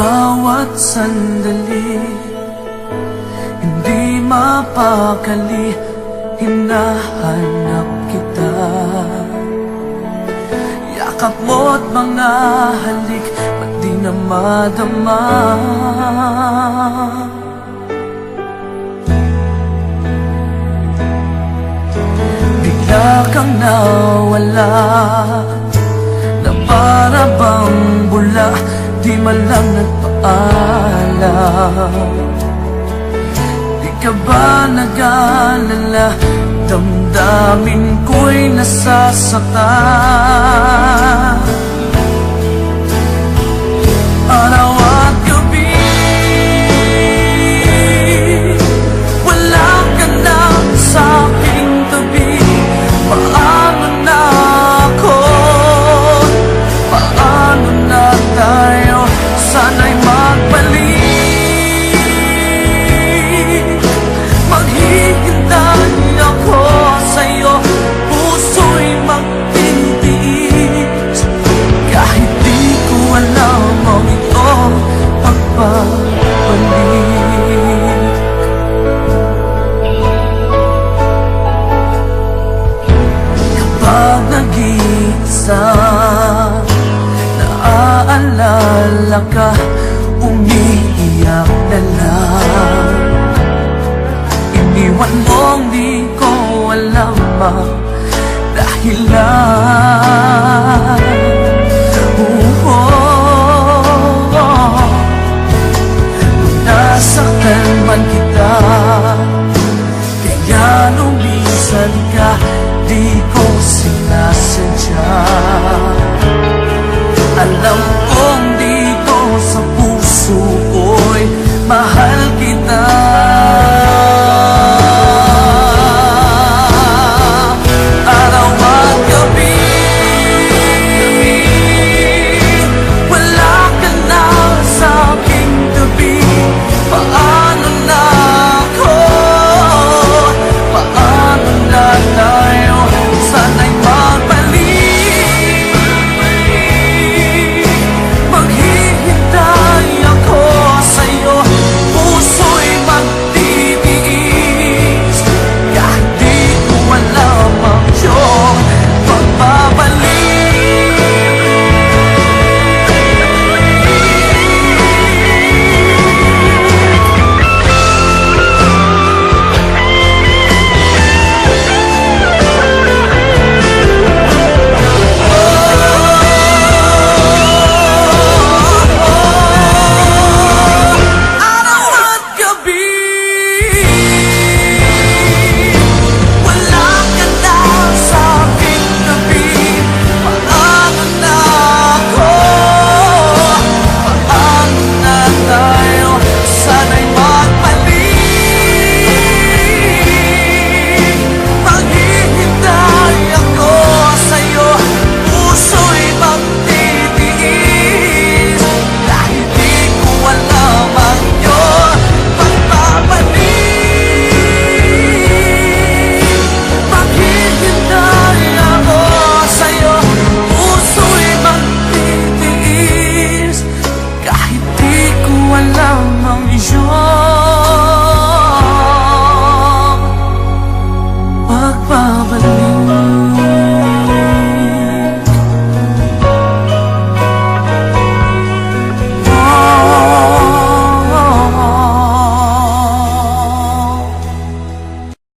bawat sandali Hindi mapakali Hinahanap kita. Yakap mo't mga halik Ba't di na madama? Bigla kang nawala Na para bang bula. Di man lang nagpaalam. Di ka ba nag-alala Damdamin ko'y nasasaktan? wala ka Umiiyak na lang. Iniwan mong di ko alam ba Dahilan? my heart.